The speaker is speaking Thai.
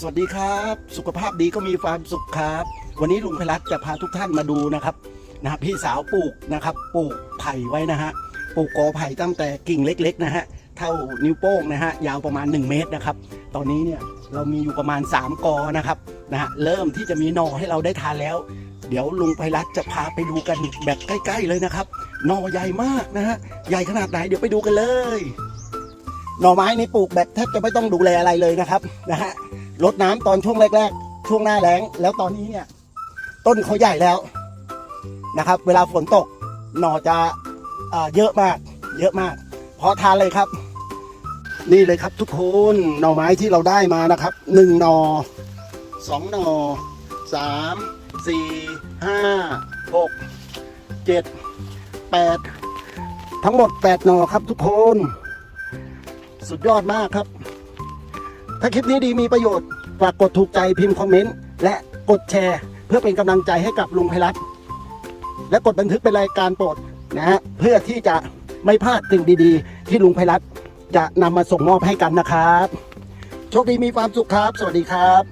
สวัสดีครับ สุขภาพดีก็มีความสุขครับ วันนี้ลุงพลักจะพาทุกท่านมาดูนะครับนะฮะพี่สาวปลูกนะครับปลูกไผ่ไว้นะฮะปลูกกอไผ่ตั้งแต่กิ่งเล็ก ๆ นะฮะเท่านิ้วโป้งนะฮะยาวประมาณ 1 เมตรนะครับ ตอนนี้เนี่ยเรามีอยู่ประมาณ 3 กอนะครับนะฮะเริ่มที่จะมีหนอให้เราได้ทานแล้ว เดี๋ยวลุงไพรัตจะพาไปดูกันแบบใกล้ ๆ เลยนะครับหนอใหญ่มากนะฮะใหญ่ขนาดไหนเดี๋ยวไปดูกันเลย หน่อไม้นี่ปลูกแบบแทบจะไม่ต้องดูแลอะไรเลยนะครับนะฮะรดน้ำตอนช่วงแรก ๆ ช่วงหน้าแล้ง แล้วตอนนี้เนี่ย ต้นเขาใหญ่แล้วนะครับ เวลาฝนตกหน่อจะเอเยอะมาก เยอะมากพอทานเลยครับ นี่เลยครับทุกคนหน่อไม้ที่เราได้มานะครับหนึ่งหน่อสองหน่อสามสี่ห้าหกเจ็ดแปดทั้งหมดแปดหน่อครับทุกคน สุดยอดมากครับ ถ้าคลิปนี้ดีมีประโยชน์ฝากกดถูกใจพิมพ์คอมเมนต์และกดแชร์ เพื่อเป็นกำลังใจให้กับลุงไพรัตและกดบันทึกเป็นรายการโปรดนะฮะเพื่อที่จะไม่พลาดสิ่งดีๆ ที่ลุงไพรัตจะนำมาส่งมอบให้กันนะครับ โชคดีมีความสุขครับ สวัสดีครับ